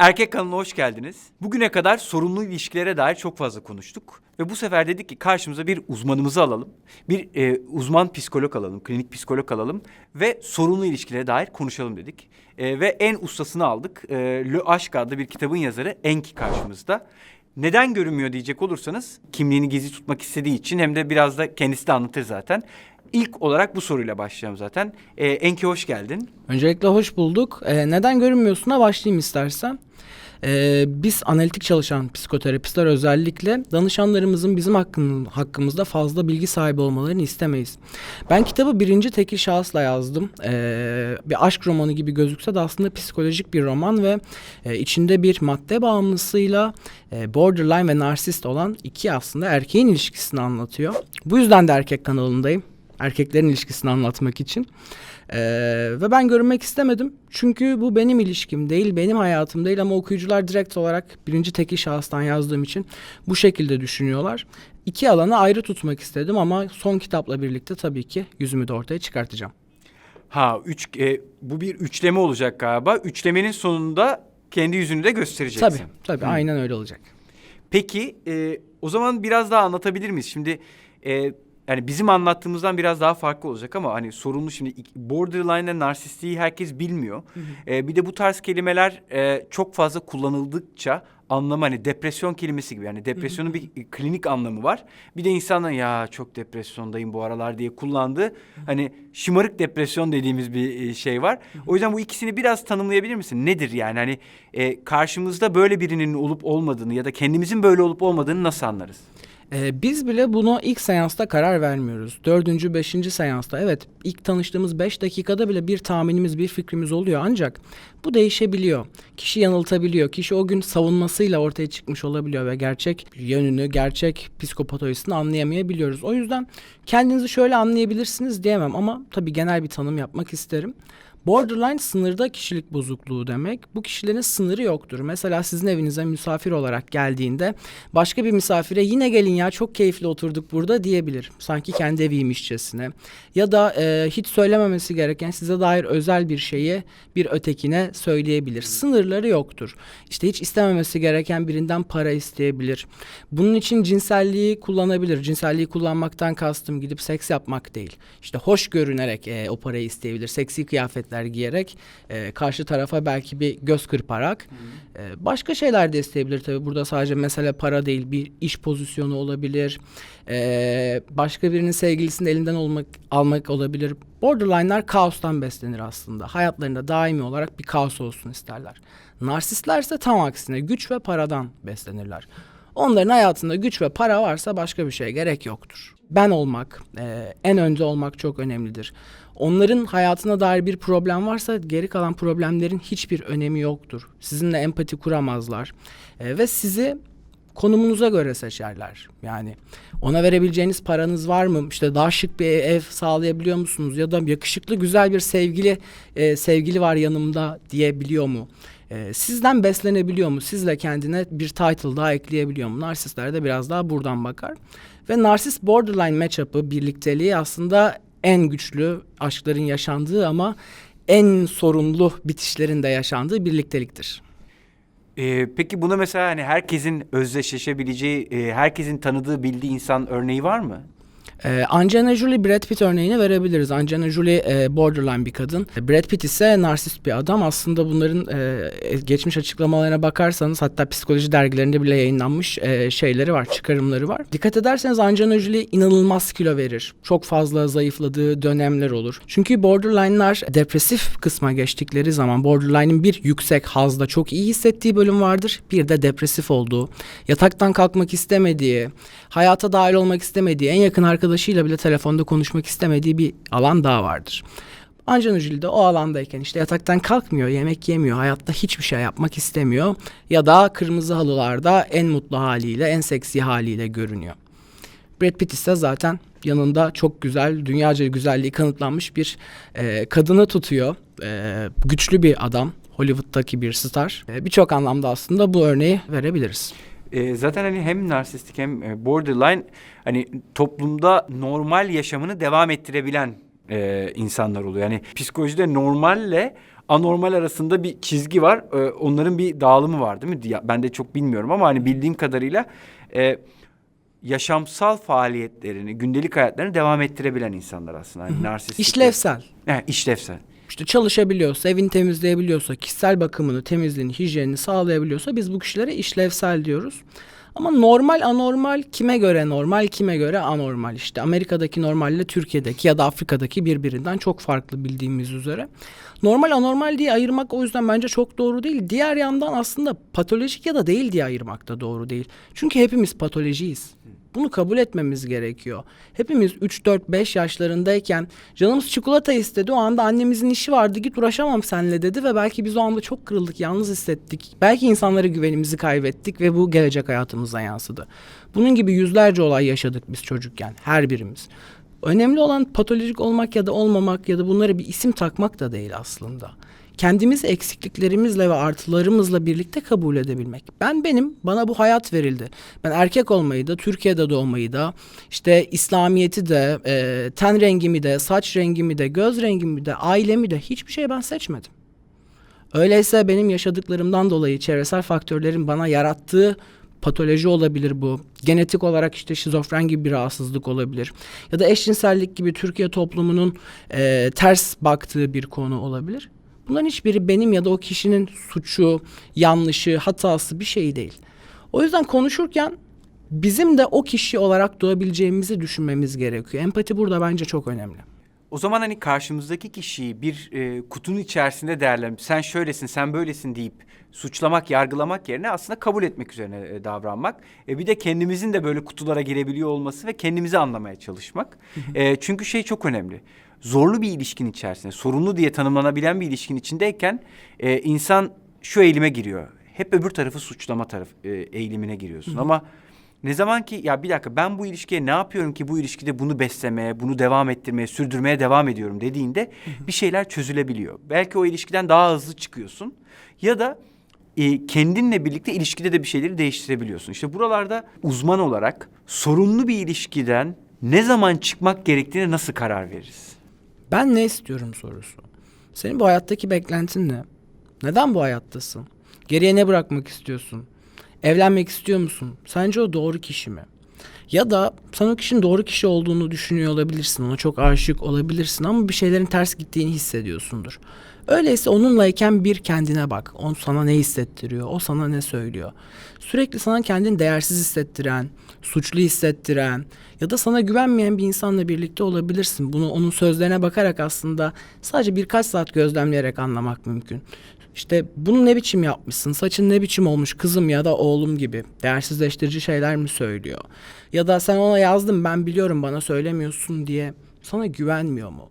Erkek kanalına hoş geldiniz. Bugüne kadar sorunlu ilişkilere dair çok fazla konuştuk. Ve bu sefer dedik ki karşımıza bir uzmanımızı alalım. Bir e, uzman psikolog alalım, klinik psikolog alalım. Ve sorunlu ilişkilere dair konuşalım dedik. E, ve en ustasını aldık. E, Le Aşk adlı bir kitabın yazarı Enki karşımızda. Neden görünmüyor diyecek olursanız kimliğini gizli tutmak istediği için hem de biraz da kendisi de anlatır zaten. İlk olarak bu soruyla başlayalım zaten. E, Enki hoş geldin. Öncelikle hoş bulduk. Ee, neden görünmüyorsun'a başlayayım istersen. Ee, biz analitik çalışan psikoterapistler özellikle danışanlarımızın bizim hakkın, hakkımızda fazla bilgi sahibi olmalarını istemeyiz. Ben kitabı birinci tekil şahısla yazdım. Ee, bir aşk romanı gibi gözükse de aslında psikolojik bir roman ve e, içinde bir madde bağımlısıyla e, borderline ve narsist olan iki aslında erkeğin ilişkisini anlatıyor. Bu yüzden de erkek kanalındayım. Erkeklerin ilişkisini anlatmak için. Ee, ve ben görünmek istemedim. Çünkü bu benim ilişkim değil, benim hayatım değil ama okuyucular direkt olarak birinci tekil şahıstan yazdığım için bu şekilde düşünüyorlar. İki alanı ayrı tutmak istedim ama son kitapla birlikte tabii ki yüzümü de ortaya çıkartacağım. Ha üç, e, bu bir üçleme olacak galiba. Üçlemenin sonunda kendi yüzünü de göstereceksin. Tabii, tabii aynen öyle olacak. Peki e, o zaman biraz daha anlatabilir miyiz? Şimdi e, yani bizim anlattığımızdan biraz daha farklı olacak ama hani sorunlu şimdi borderline ile narsistliği herkes bilmiyor. E, bir de bu tarz kelimeler e, çok fazla kullanıldıkça anlamı hani depresyon kelimesi gibi yani depresyonun bir e, klinik anlamı var. Bir de insanlar ya çok depresyondayım bu aralar diye kullandığı hani şımarık depresyon dediğimiz bir e, şey var. O yüzden bu ikisini biraz tanımlayabilir misin? Nedir yani hani e, karşımızda böyle birinin olup olmadığını ya da kendimizin böyle olup olmadığını nasıl anlarız? Ee, biz bile buna ilk seansta karar vermiyoruz. Dördüncü, beşinci seansta evet ilk tanıştığımız beş dakikada bile bir tahminimiz, bir fikrimiz oluyor. Ancak bu değişebiliyor. Kişi yanıltabiliyor. Kişi o gün savunmasıyla ortaya çıkmış olabiliyor ve gerçek yönünü, gerçek psikopatolojisini anlayamayabiliyoruz. O yüzden kendinizi şöyle anlayabilirsiniz diyemem ama tabii genel bir tanım yapmak isterim. Borderline sınırda kişilik bozukluğu demek. Bu kişilerin sınırı yoktur. Mesela sizin evinize misafir olarak geldiğinde başka bir misafire yine gelin ya çok keyifli oturduk burada diyebilir. Sanki kendi eviymişçesine. Ya da e, hiç söylememesi gereken size dair özel bir şeyi bir ötekine söyleyebilir. Sınırları yoktur. İşte hiç istememesi gereken birinden para isteyebilir. Bunun için cinselliği kullanabilir. Cinselliği kullanmaktan kastım gidip seks yapmak değil. İşte hoş görünerek e, o parayı isteyebilir. Seksi kıyafetler giyerek e, karşı tarafa belki bir göz kırparak e, başka şeyler de isteyebilir tabii. Burada sadece mesele para değil bir iş pozisyonu olabilir. E, başka birinin sevgilisinin elinden olmak almak olabilir. Borderline'lar kaostan beslenir aslında. Hayatlarında daimi olarak bir kaos olsun isterler. Narsistler ise tam aksine güç ve paradan beslenirler. Onların hayatında güç ve para varsa başka bir şeye gerek yoktur. Ben olmak, e, en önde olmak çok önemlidir. Onların hayatına dair bir problem varsa geri kalan problemlerin hiçbir önemi yoktur. Sizinle empati kuramazlar E, ve sizi konumunuza göre seçerler. Yani ona verebileceğiniz paranız var mı? İşte daha şık bir ev sağlayabiliyor musunuz? Ya da yakışıklı güzel bir sevgili e, sevgili var yanımda diyebiliyor mu? E, sizden beslenebiliyor mu? Sizle kendine bir title daha ekleyebiliyor mu? Narsistler de biraz daha buradan bakar. Ve narsist borderline matchup'ı birlikteliği aslında en güçlü aşkların yaşandığı ama en sorunlu bitişlerin de yaşandığı birlikteliktir. E, peki buna mesela hani herkesin özdeşleşebileceği, e, herkesin tanıdığı, bildiği insan örneği var mı? Ee, Angelina Jolie Brad Pitt örneğini verebiliriz. Angelina Jolie e, borderline bir kadın. Brad Pitt ise narsist bir adam. Aslında bunların e, geçmiş açıklamalarına bakarsanız hatta psikoloji dergilerinde bile yayınlanmış e, şeyleri var, çıkarımları var. Dikkat ederseniz Angelina Jolie inanılmaz kilo verir. Çok fazla zayıfladığı dönemler olur. Çünkü borderline'lar depresif kısma geçtikleri zaman borderline'in bir yüksek hazda çok iyi hissettiği bölüm vardır. Bir de depresif olduğu, yataktan kalkmak istemediği, hayata dahil olmak istemediği, en yakın arkadaşıyla bile telefonda konuşmak istemediği bir alan daha vardır. Angelina Jolie de o alandayken işte yataktan kalkmıyor, yemek yemiyor, hayatta hiçbir şey yapmak istemiyor ya da kırmızı halılarda en mutlu haliyle, en seksi haliyle görünüyor. Brad Pitt ise zaten yanında çok güzel, dünyaca güzelliği kanıtlanmış bir e, kadını tutuyor. E, güçlü bir adam, Hollywood'daki bir star. E, Birçok anlamda aslında bu örneği verebiliriz. E, zaten hani hem narsistik hem e, borderline hani toplumda normal yaşamını devam ettirebilen e, insanlar oluyor. Yani psikolojide normalle anormal arasında bir çizgi var. Ee, onların bir dağılımı var değil mi? Ya, ben de çok bilmiyorum ama hani bildiğim kadarıyla e, yaşamsal faaliyetlerini, gündelik hayatlarını devam ettirebilen insanlar aslında. Hani narsistik. İşlevsel. He, işlevsel. İşte çalışabiliyorsa, evini temizleyebiliyorsa, kişisel bakımını, temizliğini, hijyenini sağlayabiliyorsa biz bu kişilere işlevsel diyoruz. Ama normal anormal kime göre normal kime göre anormal işte Amerika'daki normalle Türkiye'deki ya da Afrika'daki birbirinden çok farklı bildiğimiz üzere. Normal anormal diye ayırmak o yüzden bence çok doğru değil. Diğer yandan aslında patolojik ya da değil diye ayırmak da doğru değil. Çünkü hepimiz patolojiyiz. Bunu kabul etmemiz gerekiyor. Hepimiz 3 4 5 yaşlarındayken canımız çikolata istedi. O anda annemizin işi vardı. Git uğraşamam seninle dedi ve belki biz o anda çok kırıldık, yalnız hissettik. Belki insanlara güvenimizi kaybettik ve bu gelecek hayatımıza yansıdı. Bunun gibi yüzlerce olay yaşadık biz çocukken her birimiz. Önemli olan patolojik olmak ya da olmamak ya da bunlara bir isim takmak da değil aslında kendimizi eksikliklerimizle ve artılarımızla birlikte kabul edebilmek. Ben benim, bana bu hayat verildi. Ben erkek olmayı da, Türkiye'de doğmayı da, işte İslamiyet'i de, e, ten rengimi de, saç rengimi de, göz rengimi de, ailemi de hiçbir şey ben seçmedim. Öyleyse benim yaşadıklarımdan dolayı çevresel faktörlerin bana yarattığı patoloji olabilir bu. Genetik olarak işte şizofren gibi bir rahatsızlık olabilir. Ya da eşcinsellik gibi Türkiye toplumunun e, ters baktığı bir konu olabilir. Bunların hiçbiri benim ya da o kişinin suçu, yanlışı, hatası bir şey değil. O yüzden konuşurken bizim de o kişi olarak doğabileceğimizi düşünmemiz gerekiyor. Empati burada bence çok önemli. O zaman hani karşımızdaki kişiyi bir e, kutunun içerisinde değerlendirip sen şöylesin, sen böylesin deyip suçlamak, yargılamak yerine aslında kabul etmek üzerine e, davranmak. E, bir de kendimizin de böyle kutulara girebiliyor olması ve kendimizi anlamaya çalışmak. E, çünkü şey çok önemli. Zorlu bir ilişkin içerisinde, sorunlu diye tanımlanabilen bir ilişkin içindeyken e, insan şu eğilime giriyor. Hep öbür tarafı suçlama taraf e, eğilimine giriyorsun ama ne zaman ki ya bir dakika ben bu ilişkiye ne yapıyorum ki bu ilişkide bunu beslemeye, bunu devam ettirmeye, sürdürmeye devam ediyorum dediğinde bir şeyler çözülebiliyor. Belki o ilişkiden daha hızlı çıkıyorsun ya da e, kendinle birlikte ilişkide de bir şeyleri değiştirebiliyorsun. İşte buralarda uzman olarak sorunlu bir ilişkiden ne zaman çıkmak gerektiğine nasıl karar veririz? Ben ne istiyorum sorusu. Senin bu hayattaki beklentin ne? Neden bu hayattasın? Geriye ne bırakmak istiyorsun? Evlenmek istiyor musun? Sence o doğru kişi mi? Ya da sen o kişinin doğru kişi olduğunu düşünüyor olabilirsin. Ona çok aşık olabilirsin ama bir şeylerin ters gittiğini hissediyorsundur. Öyleyse onunlayken bir kendine bak. O sana ne hissettiriyor? O sana ne söylüyor? Sürekli sana kendini değersiz hissettiren, suçlu hissettiren ya da sana güvenmeyen bir insanla birlikte olabilirsin. Bunu onun sözlerine bakarak aslında sadece birkaç saat gözlemleyerek anlamak mümkün. İşte bunu ne biçim yapmışsın, saçın ne biçim olmuş kızım ya da oğlum gibi değersizleştirici şeyler mi söylüyor? Ya da sen ona yazdın ben biliyorum bana söylemiyorsun diye sana güvenmiyor mu?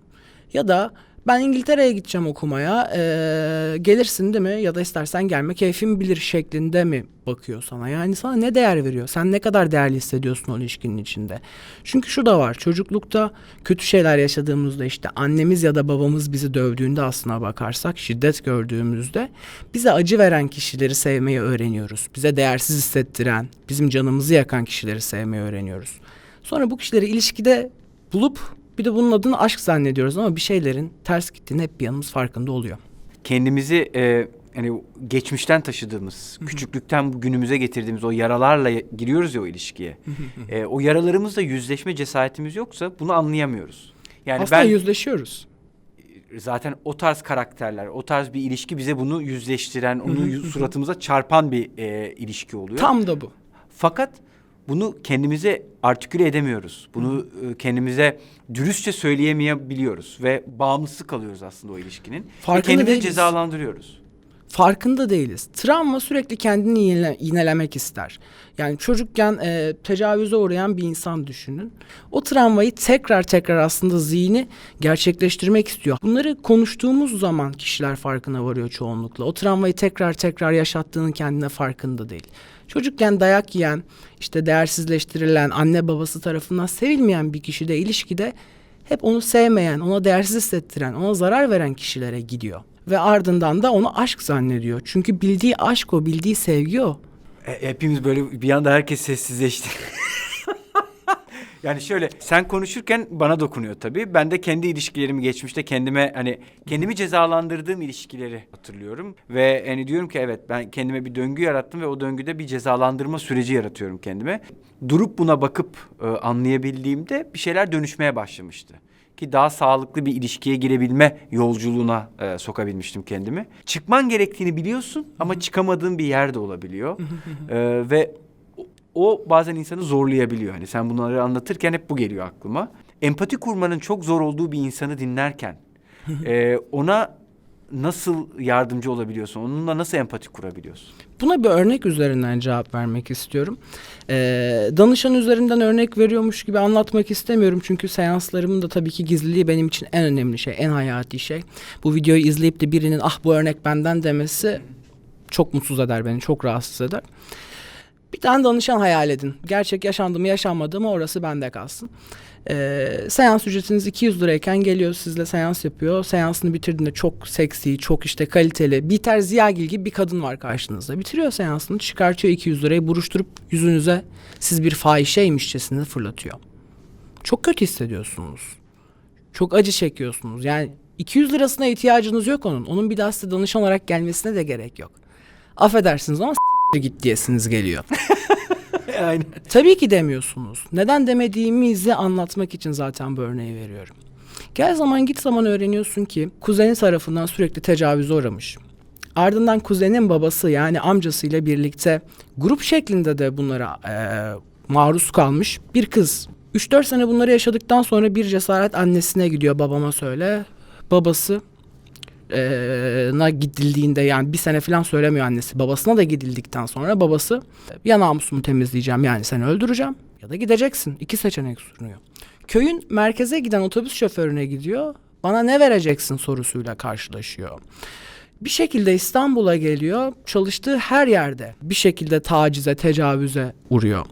Ya da ben İngiltere'ye gideceğim okumaya. Eee, gelirsin değil mi? Ya da istersen gelme keyfim bilir şeklinde mi bakıyor sana? Yani sana ne değer veriyor? Sen ne kadar değerli hissediyorsun o ilişkinin içinde? Çünkü şu da var. Çocuklukta kötü şeyler yaşadığımızda işte annemiz ya da babamız bizi dövdüğünde aslına bakarsak şiddet gördüğümüzde bize acı veren kişileri sevmeyi öğreniyoruz. Bize değersiz hissettiren bizim canımızı yakan kişileri sevmeyi öğreniyoruz. Sonra bu kişileri ilişkide bulup bir de bunun adını aşk zannediyoruz ama bir şeylerin ters gittiğini hep bir yanımız farkında oluyor. Kendimizi e, yani geçmişten taşıdığımız, küçüklükten bu günümüze getirdiğimiz o yaralarla giriyoruz ya o ilişkiye. e, o yaralarımızla yüzleşme cesaretimiz yoksa bunu anlayamıyoruz. Yani Aslında ben yüzleşiyoruz. zaten o tarz karakterler, o tarz bir ilişki bize bunu yüzleştiren, onu suratımıza çarpan bir e, ilişki oluyor. Tam da bu. Fakat bunu kendimize artiküle edemiyoruz. Bunu e, kendimize dürüstçe söyleyemeyebiliyoruz ve bağımlısı kalıyoruz aslında o ilişkinin. Ve Farkında kendimizi değiliz. cezalandırıyoruz. Farkında değiliz. Travma sürekli kendini yinele- yinelemek ister. Yani çocukken e, tecavüze uğrayan bir insan düşünün. O travmayı tekrar tekrar aslında zihni gerçekleştirmek istiyor. Bunları konuştuğumuz zaman kişiler farkına varıyor çoğunlukla. O travmayı tekrar tekrar yaşattığının kendine farkında değil. Çocukken dayak yiyen, işte değersizleştirilen, anne babası tarafından sevilmeyen bir kişi de ilişkide hep onu sevmeyen, ona değersiz hissettiren, ona zarar veren kişilere gidiyor. Ve ardından da onu aşk zannediyor. Çünkü bildiği aşk o, bildiği sevgi o. E, hepimiz böyle bir anda herkes sessizleşti. Yani şöyle sen konuşurken bana dokunuyor tabii. Ben de kendi ilişkilerimi geçmişte kendime hani kendimi cezalandırdığım ilişkileri hatırlıyorum. Ve hani diyorum ki evet ben kendime bir döngü yarattım ve o döngüde bir cezalandırma süreci yaratıyorum kendime. Durup buna bakıp e, anlayabildiğimde bir şeyler dönüşmeye başlamıştı. Ki daha sağlıklı bir ilişkiye girebilme yolculuğuna e, sokabilmiştim kendimi. Çıkman gerektiğini biliyorsun ama çıkamadığın bir yer de olabiliyor. E, ve o- bazen insanı zorlayabiliyor. Hani sen bunları anlatırken hep bu geliyor aklıma. Empati kurmanın çok zor olduğu bir insanı dinlerken e, ona nasıl yardımcı olabiliyorsun? Onunla nasıl empati kurabiliyorsun? Buna bir örnek üzerinden cevap vermek istiyorum. Ee, danışan üzerinden örnek veriyormuş gibi anlatmak istemiyorum. Çünkü seanslarımın da tabii ki gizliliği benim için en önemli şey, en hayati şey. Bu videoyu izleyip de birinin ah bu örnek benden demesi çok mutsuz eder beni, çok rahatsız eder. Bir tane danışan hayal edin. Gerçek yaşandı mı yaşanmadı mı orası bende kalsın. Ee, seans ücretiniz 200 lirayken geliyor sizle seans yapıyor. Seansını bitirdiğinde çok seksi, çok işte kaliteli, Biter Ziyagil gibi bir kadın var karşınızda. Bitiriyor seansını çıkartıyor 200 lirayı buruşturup yüzünüze siz bir fahişeymişçesine fırlatıyor. Çok kötü hissediyorsunuz. Çok acı çekiyorsunuz. Yani 200 lirasına ihtiyacınız yok onun. Onun bir daha size danışan olarak gelmesine de gerek yok. Affedersiniz ama git diyesiniz geliyor. Aynen. Tabii ki demiyorsunuz. Neden demediğimizi anlatmak için zaten bu örneği veriyorum. Gel zaman git zaman öğreniyorsun ki kuzeni tarafından sürekli tecavüze uğramış. Ardından kuzenin babası yani amcasıyla birlikte grup şeklinde de bunlara eee, maruz kalmış bir kız. 3-4 sene bunları yaşadıktan sonra bir cesaret annesine gidiyor babama söyle. Babası na gidildiğinde yani bir sene falan söylemiyor annesi. Babasına da gidildikten sonra babası ya namusumu temizleyeceğim yani seni öldüreceğim ya da gideceksin. İki seçenek sunuyor. Köyün merkeze giden otobüs şoförüne gidiyor. Bana ne vereceksin sorusuyla karşılaşıyor. Bir şekilde İstanbul'a geliyor. Çalıştığı her yerde bir şekilde tacize, tecavüze uğruyor.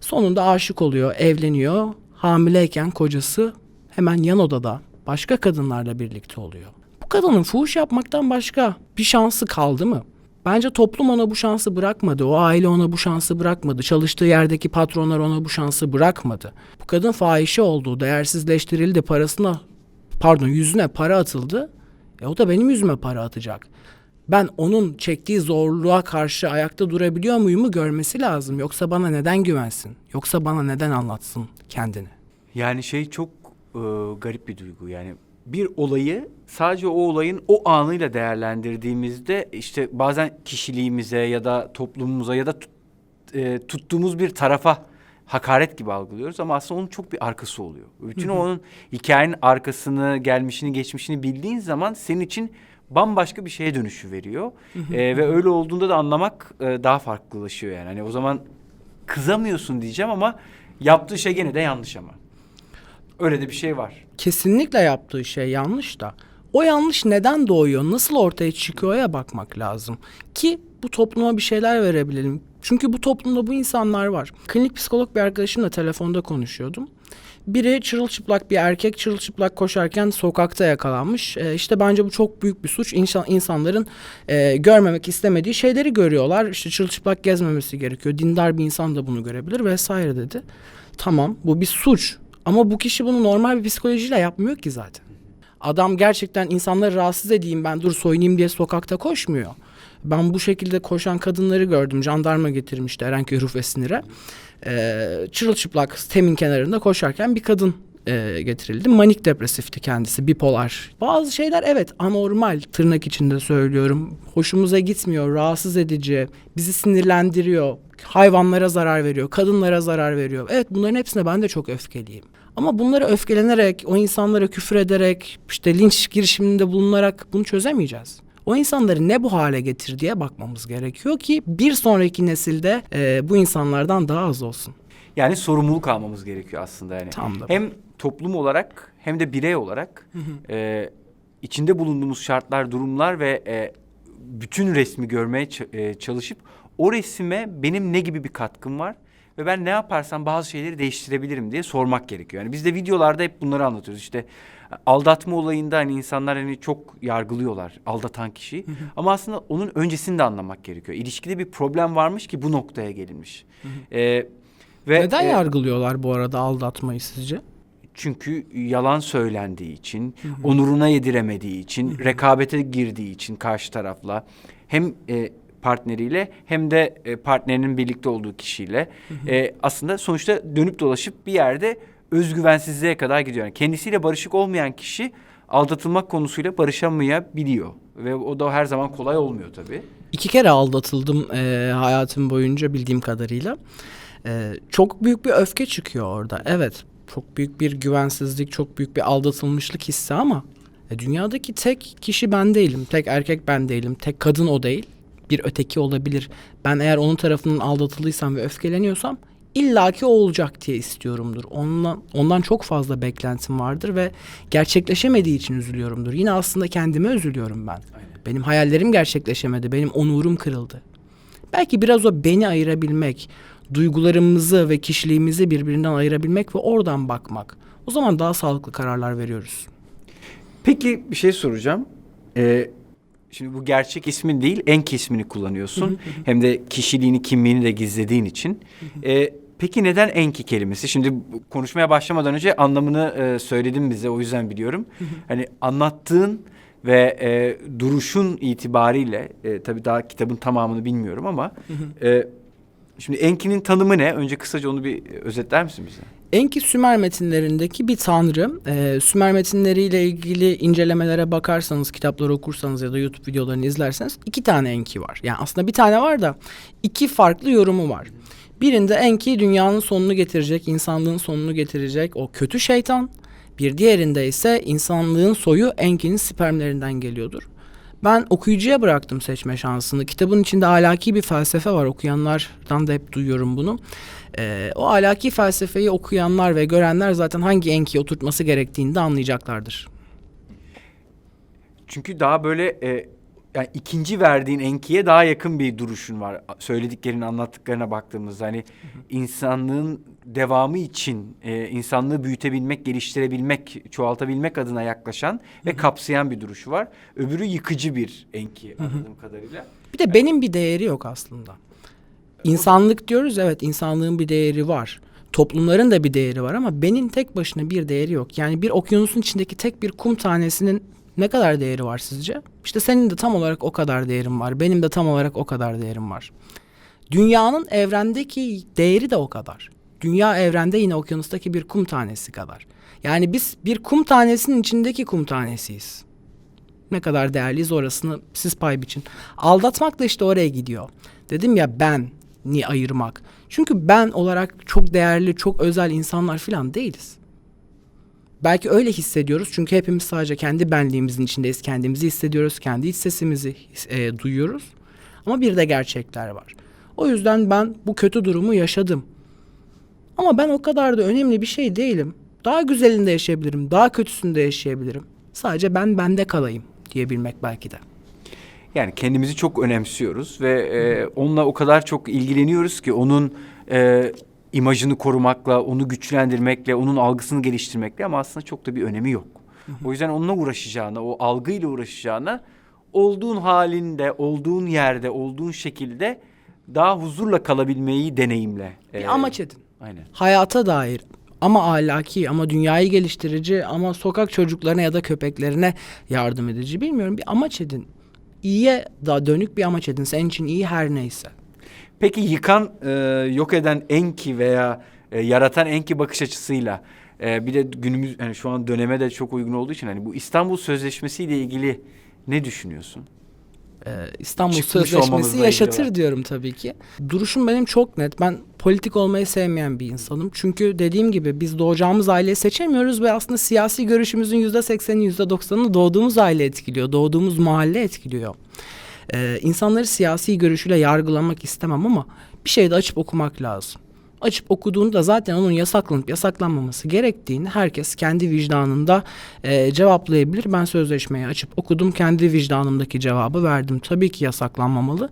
Sonunda aşık oluyor, evleniyor. Hamileyken kocası hemen yan odada başka kadınlarla birlikte oluyor. Bu kadının fuhuş yapmaktan başka bir şansı kaldı mı? Bence toplum ona bu şansı bırakmadı. O aile ona bu şansı bırakmadı. Çalıştığı yerdeki patronlar ona bu şansı bırakmadı. Bu kadın fahişe oldu, değersizleştirildi, parasına pardon yüzüne para atıldı. E o da benim yüzüme para atacak. Ben onun çektiği zorluğa karşı ayakta durabiliyor muyumu görmesi lazım. Yoksa bana neden güvensin? Yoksa bana neden anlatsın kendini? Yani şey çok e, garip bir duygu yani bir olayı sadece o olayın o anıyla değerlendirdiğimizde işte bazen kişiliğimize ya da toplumumuza ya da tut- e, tuttuğumuz bir tarafa hakaret gibi algılıyoruz ama aslında onun çok bir arkası oluyor. Bütün onun hikayenin arkasını, gelmişini, geçmişini bildiğin zaman senin için bambaşka bir şeye dönüşü veriyor. E, ve öyle olduğunda da anlamak e, daha farklılaşıyor yani. Hani o zaman kızamıyorsun diyeceğim ama yaptığı şey gene de yanlış ama. Öyle de bir şey var. Kesinlikle yaptığı şey yanlış da. O yanlış neden doğuyor, nasıl ortaya çıkıyor'ya bakmak lazım. Ki bu topluma bir şeyler verebilelim. Çünkü bu toplumda bu insanlar var. Klinik psikolog bir arkadaşımla telefonda konuşuyordum. Biri çırılçıplak bir erkek çırılçıplak koşarken sokakta yakalanmış. Ee, işte bence bu çok büyük bir suç. İnsan, insanların e, görmemek istemediği şeyleri görüyorlar. İşte çırılçıplak gezmemesi gerekiyor. Dindar bir insan da bunu görebilir vesaire dedi. Tamam bu bir suç. Ama bu kişi bunu normal bir psikolojiyle yapmıyor ki zaten. Adam gerçekten insanları rahatsız edeyim ben dur soyunayım diye sokakta koşmuyor. Ben bu şekilde koşan kadınları gördüm. Jandarma getirmişti Erenköy Ruh ve Sinir'e. Ee, çırılçıplak temin kenarında koşarken bir kadın e, getirildi. Manik depresifti kendisi, bipolar. Bazı şeyler evet anormal tırnak içinde söylüyorum. Hoşumuza gitmiyor, rahatsız edici, bizi sinirlendiriyor. Hayvanlara zarar veriyor, kadınlara zarar veriyor. Evet bunların hepsine ben de çok öfkeliyim. Ama bunları öfkelenerek, o insanlara küfür ederek, işte linç girişiminde bulunarak bunu çözemeyeceğiz. O insanları ne bu hale getir diye bakmamız gerekiyor ki bir sonraki nesilde e, bu insanlardan daha az olsun. Yani sorumluluk almamız gerekiyor aslında yani. Tam da. Hem toplum olarak hem de birey olarak e, içinde bulunduğumuz şartlar, durumlar ve e, bütün resmi görmeye e, çalışıp o resime benim ne gibi bir katkım var ve ben ne yaparsam bazı şeyleri değiştirebilirim diye sormak gerekiyor. Yani biz de videolarda hep bunları anlatıyoruz. İşte aldatma olayında hani insanlar hani çok yargılıyorlar aldatan kişiyi. Ama aslında onun öncesini de anlamak gerekiyor. İlişkide bir problem varmış ki bu noktaya gelinmiş. E, Ve Neden e, yargılıyorlar bu arada aldatmayı sizce? Çünkü yalan söylendiği için, onuruna yediremediği için, rekabete girdiği için karşı tarafla hem e, partneriyle hem de e, partnerinin birlikte olduğu kişiyle e, aslında sonuçta dönüp dolaşıp bir yerde özgüvensizliğe kadar gidiyor. Yani kendisiyle barışık olmayan kişi aldatılmak konusuyla barışamayabiliyor ve o da her zaman kolay olmuyor tabii. İki kere aldatıldım e, hayatım boyunca bildiğim kadarıyla. E, çok büyük bir öfke çıkıyor orada. Evet, çok büyük bir güvensizlik, çok büyük bir aldatılmışlık hissi ama e, dünyadaki tek kişi ben değilim. Tek erkek ben değilim. Tek kadın o değil. Bir öteki olabilir. Ben eğer onun tarafından aldatıldıysam ve öfkeleniyorsam illaki o olacak diye istiyorumdur. Ondan, ondan çok fazla beklentim vardır ve gerçekleşemediği için üzülüyorumdur. Yine aslında kendime üzülüyorum ben. Benim hayallerim gerçekleşemedi. Benim onurum kırıldı. Belki biraz o beni ayırabilmek, duygularımızı ve kişiliğimizi birbirinden ayırabilmek ve oradan bakmak. O zaman daha sağlıklı kararlar veriyoruz. Peki bir şey soracağım. Ee, şimdi bu gerçek ismin değil, enki ismini kullanıyorsun. Hem de kişiliğini, kimliğini de gizlediğin için. Ee, peki neden enki kelimesi? Şimdi konuşmaya başlamadan önce anlamını e, söyledin bize, o yüzden biliyorum. hani anlattığın ve e, duruşun itibariyle, e, tabii daha kitabın tamamını bilmiyorum ama... e, şimdi enkinin tanımı ne? Önce kısaca onu bir özetler misin bize? Enki Sümer metinlerindeki bir tanrı. Ee, Sümer metinleriyle ilgili incelemelere bakarsanız, kitapları okursanız ya da YouTube videolarını izlerseniz iki tane Enki var. Yani aslında bir tane var da iki farklı yorumu var. Birinde Enki dünyanın sonunu getirecek, insanlığın sonunu getirecek o kötü şeytan. Bir diğerinde ise insanlığın soyu Enki'nin spermlerinden geliyordur. Ben okuyucuya bıraktım seçme şansını. Kitabın içinde ahlaki bir felsefe var. Okuyanlardan da hep duyuyorum bunu. Ee, o ahlaki felsefeyi okuyanlar ve görenler zaten hangi enkiye oturtması gerektiğini de anlayacaklardır. Çünkü daha böyle e, yani ikinci verdiğin enkiye daha yakın bir duruşun var. Söylediklerin, anlattıklarına baktığımızda hani insanlığın devamı için e, insanlığı büyütebilmek, geliştirebilmek, çoğaltabilmek adına yaklaşan ve kapsayan bir duruşu var. Öbürü yıkıcı bir enki anladığım kadarıyla. Bir de benim bir değeri yok aslında. İnsanlık diyoruz evet insanlığın bir değeri var. Toplumların da bir değeri var ama benim tek başına bir değeri yok. Yani bir okyanusun içindeki tek bir kum tanesinin ne kadar değeri var sizce? İşte senin de tam olarak o kadar değerin var. Benim de tam olarak o kadar değerim var. Dünyanın evrendeki değeri de o kadar. Dünya evrende yine okyanustaki bir kum tanesi kadar. Yani biz bir kum tanesinin içindeki kum tanesiyiz. Ne kadar değerliyiz orasını siz pay biçin. Aldatmak da işte oraya gidiyor. Dedim ya ben ni ayırmak. Çünkü ben olarak çok değerli, çok özel insanlar falan değiliz. Belki öyle hissediyoruz çünkü hepimiz sadece kendi benliğimizin içindeyiz. Kendimizi hissediyoruz, kendi iç sesimizi e, duyuyoruz. Ama bir de gerçekler var. O yüzden ben bu kötü durumu yaşadım. Ama ben o kadar da önemli bir şey değilim. Daha güzelinde yaşayabilirim, daha kötüsünde yaşayabilirim. Sadece ben bende kalayım diyebilmek belki de. Yani kendimizi çok önemsiyoruz ve e, onunla o kadar çok ilgileniyoruz ki onun e, imajını korumakla, onu güçlendirmekle, onun algısını geliştirmekle ama aslında çok da bir önemi yok. O yüzden onunla uğraşacağına, o algıyla uğraşacağına olduğun halinde, olduğun yerde, olduğun şekilde daha huzurla kalabilmeyi deneyimle. Bir Ee, amaç edin. Aynen. Hayata dair ama ahlaki ama dünyayı geliştirici ama sokak çocuklarına ya da köpeklerine yardım edici bilmiyorum bir amaç edin. İyiye da dönük bir amaç edin. Senin için iyi her neyse. Peki yıkan, e, yok eden enki veya e, yaratan enki bakış açısıyla e, bir de günümüz yani şu an döneme de çok uygun olduğu için hani bu İstanbul Sözleşmesi ile ilgili ne düşünüyorsun? Ee, İstanbul Çıkmış Sözleşmesi yaşatır var. diyorum tabii ki. Duruşum benim çok net. Ben politik olmayı sevmeyen bir insanım. Çünkü dediğim gibi biz doğacağımız aileyi seçemiyoruz ve aslında siyasi görüşümüzün yüzde sekseni, yüzde doksanını doğduğumuz aile etkiliyor. Doğduğumuz mahalle etkiliyor. Ee, insanları siyasi görüşüyle yargılamak istemem ama bir şey de açıp okumak lazım. Açıp okuduğunda zaten onun yasaklanıp yasaklanmaması gerektiğini herkes kendi vicdanında e, cevaplayabilir. Ben sözleşmeyi açıp okudum. Kendi vicdanımdaki cevabı verdim. Tabii ki yasaklanmamalı.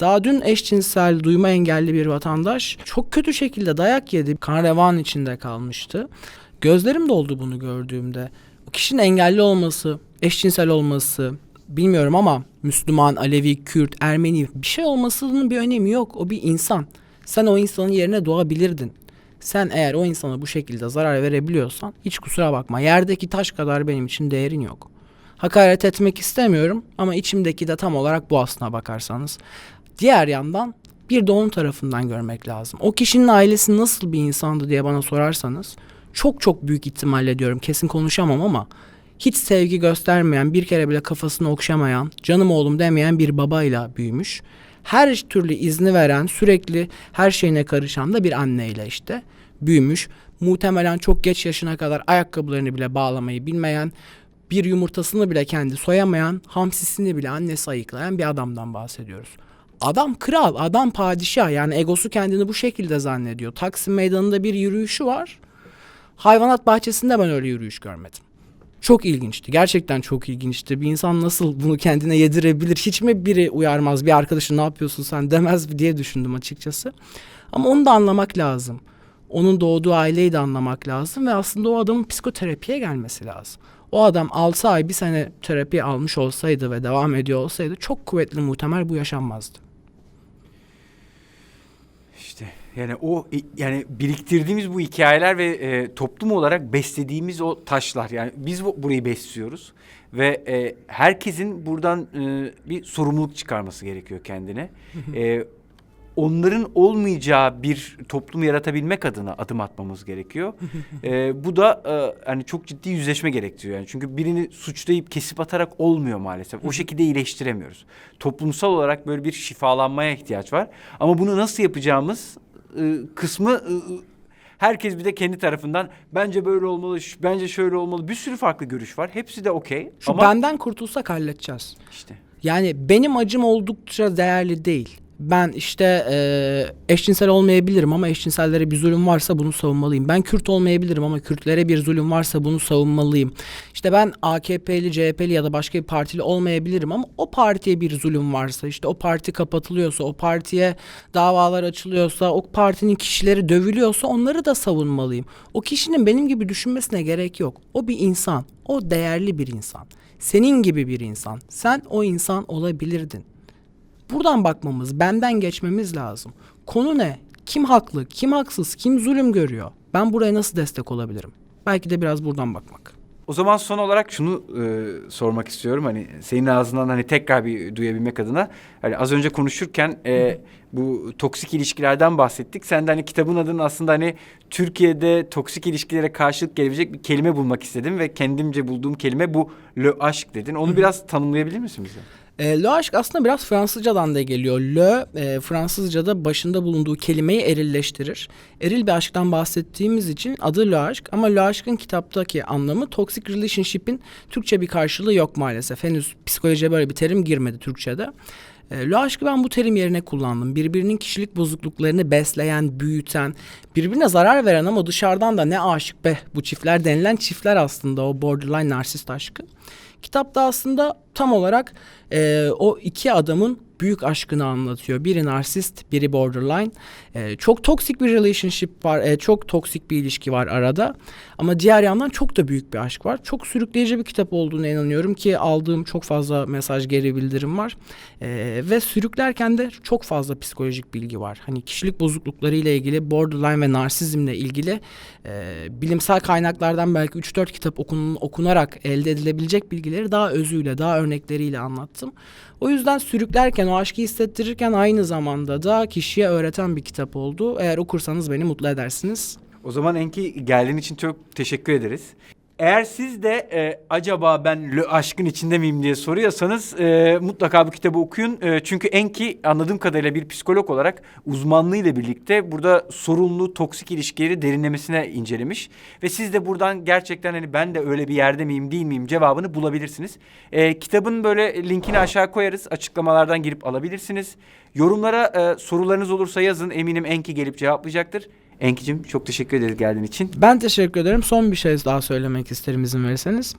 Daha dün eşcinsel duyma engelli bir vatandaş çok kötü şekilde dayak yedi. Kan revan içinde kalmıştı. Gözlerim doldu bunu gördüğümde. O kişinin engelli olması, eşcinsel olması, bilmiyorum ama Müslüman, Alevi, Kürt, Ermeni bir şey olmasının bir önemi yok. O bir insan. Sen o insanın yerine doğabilirdin. Sen eğer o insana bu şekilde zarar verebiliyorsan hiç kusura bakma. Yerdeki taş kadar benim için değerin yok. Hakaret etmek istemiyorum ama içimdeki de tam olarak bu aslına bakarsanız. Diğer yandan bir de onun tarafından görmek lazım. O kişinin ailesi nasıl bir insandı diye bana sorarsanız çok çok büyük ihtimalle diyorum kesin konuşamam ama hiç sevgi göstermeyen, bir kere bile kafasını okşamayan, canım oğlum demeyen bir babayla büyümüş. Her türlü izni veren, sürekli her şeyine karışan da bir anneyle işte büyümüş. Muhtemelen çok geç yaşına kadar ayakkabılarını bile bağlamayı bilmeyen, bir yumurtasını bile kendi soyamayan, hamsisini bile annesi ayıklayan bir adamdan bahsediyoruz. Adam kral, adam padişah yani egosu kendini bu şekilde zannediyor. Taksim meydanında bir yürüyüşü var. Hayvanat bahçesinde ben öyle yürüyüş görmedim. Çok ilginçti. Gerçekten çok ilginçti. Bir insan nasıl bunu kendine yedirebilir? Hiç mi biri uyarmaz? Bir arkadaşın ne yapıyorsun sen demez diye düşündüm açıkçası. Ama onu da anlamak lazım. Onun doğduğu aileyi de anlamak lazım ve aslında o adamın psikoterapiye gelmesi lazım. O adam 6 ay bir sene terapi almış olsaydı ve devam ediyor olsaydı çok kuvvetli muhtemel bu yaşanmazdı. İşte yani o yani biriktirdiğimiz bu hikayeler ve e, toplum olarak beslediğimiz o taşlar yani biz bu, burayı besliyoruz ve e, herkesin buradan e, bir sorumluluk çıkarması gerekiyor kendine. e, onların olmayacağı bir toplum yaratabilmek adına adım atmamız gerekiyor. e, bu da e, hani çok ciddi yüzleşme gerektiriyor yani çünkü birini suçlayıp kesip atarak olmuyor maalesef. O şekilde iyileştiremiyoruz. Toplumsal olarak böyle bir şifalanmaya ihtiyaç var. Ama bunu nasıl yapacağımız e, kısmı e, herkes bir de kendi tarafından bence böyle olmalı, ş- bence şöyle olmalı. Bir sürü farklı görüş var. Hepsi de okey. Şu Ama benden kurtulsak halledeceğiz. işte Yani benim acım oldukça değerli değil. Ben işte e, eşcinsel olmayabilirim ama eşcinsellere bir zulüm varsa bunu savunmalıyım. Ben Kürt olmayabilirim ama Kürtlere bir zulüm varsa bunu savunmalıyım. İşte ben AKP'li, CHP'li ya da başka bir partili olmayabilirim ama o partiye bir zulüm varsa, işte o parti kapatılıyorsa, o partiye davalar açılıyorsa, o partinin kişileri dövülüyorsa onları da savunmalıyım. O kişinin benim gibi düşünmesine gerek yok. O bir insan, o değerli bir insan. Senin gibi bir insan. Sen o insan olabilirdin. Buradan bakmamız, benden geçmemiz lazım. Konu ne? Kim haklı, kim haksız, kim zulüm görüyor? Ben buraya nasıl destek olabilirim? Belki de biraz buradan bakmak. O zaman son olarak şunu e, sormak istiyorum hani senin ağzından hani tekrar bir duyabilmek adına hani az önce konuşurken e, bu toksik ilişkilerden bahsettik. Sen de hani kitabın adını aslında hani Türkiye'de toksik ilişkilere karşılık gelebilecek bir kelime bulmak istedim ve kendimce bulduğum kelime bu le aşk dedin. Onu biraz tanımlayabilir misin bize? E, le aşk aslında biraz Fransızcadan da geliyor. Le e, Fransızca'da başında bulunduğu kelimeyi erilleştirir. Eril bir aşktan bahsettiğimiz için adı le aşk ama le aşkın kitaptaki anlamı toxic relationship'in Türkçe bir karşılığı yok maalesef. Henüz psikolojiye böyle bir terim girmedi Türkçe'de. E, le aşkı ben bu terim yerine kullandım. Birbirinin kişilik bozukluklarını besleyen, büyüten, birbirine zarar veren ama dışarıdan da ne aşık be bu çiftler denilen çiftler aslında o borderline narsist aşkı. Kitapta aslında tam olarak e, o iki adamın büyük aşkını anlatıyor. Biri narsist, biri borderline. E, çok toksik bir relationship var, e, çok toksik bir ilişki var arada. Ama diğer yandan çok da büyük bir aşk var. Çok sürükleyici bir kitap olduğunu inanıyorum ki aldığım çok fazla mesaj geri bildirim var. E, ve sürüklerken de çok fazla psikolojik bilgi var. Hani kişilik bozuklukları ile ilgili, borderline ve narsizmle ilgili e, bilimsel kaynaklardan belki 3-4 kitap okun, okunarak elde edilebilecek bilgileri daha özüyle, daha örnekleriyle anlattım. O yüzden sürüklerken, o aşkı hissettirirken aynı zamanda da kişiye öğreten bir kitap oldu. Eğer okursanız beni mutlu edersiniz. O zaman Enki geldiğin için çok teşekkür ederiz. Eğer siz de e, acaba ben aşkın içinde miyim diye soruyorsanız e, mutlaka bu kitabı okuyun. E, çünkü Enki anladığım kadarıyla bir psikolog olarak uzmanlığıyla birlikte burada sorunlu toksik ilişkileri derinlemesine incelemiş. Ve siz de buradan gerçekten hani ben de öyle bir yerde miyim değil miyim cevabını bulabilirsiniz. E, kitabın böyle linkini aşağı koyarız. Açıklamalardan girip alabilirsiniz. Yorumlara e, sorularınız olursa yazın. Eminim Enki gelip cevaplayacaktır. Enki'cim çok teşekkür ederiz geldiğin için. Ben teşekkür ederim. Son bir şey daha söylemek isterim izin verirseniz.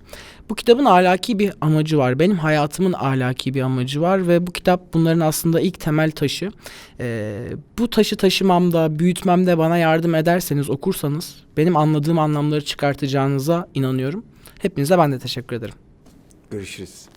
Bu kitabın ahlaki bir amacı var. Benim hayatımın ahlaki bir amacı var ve bu kitap bunların aslında ilk temel taşı. Ee, bu taşı taşımamda, büyütmemde bana yardım ederseniz, okursanız benim anladığım anlamları çıkartacağınıza inanıyorum. Hepinize ben de teşekkür ederim. Görüşürüz.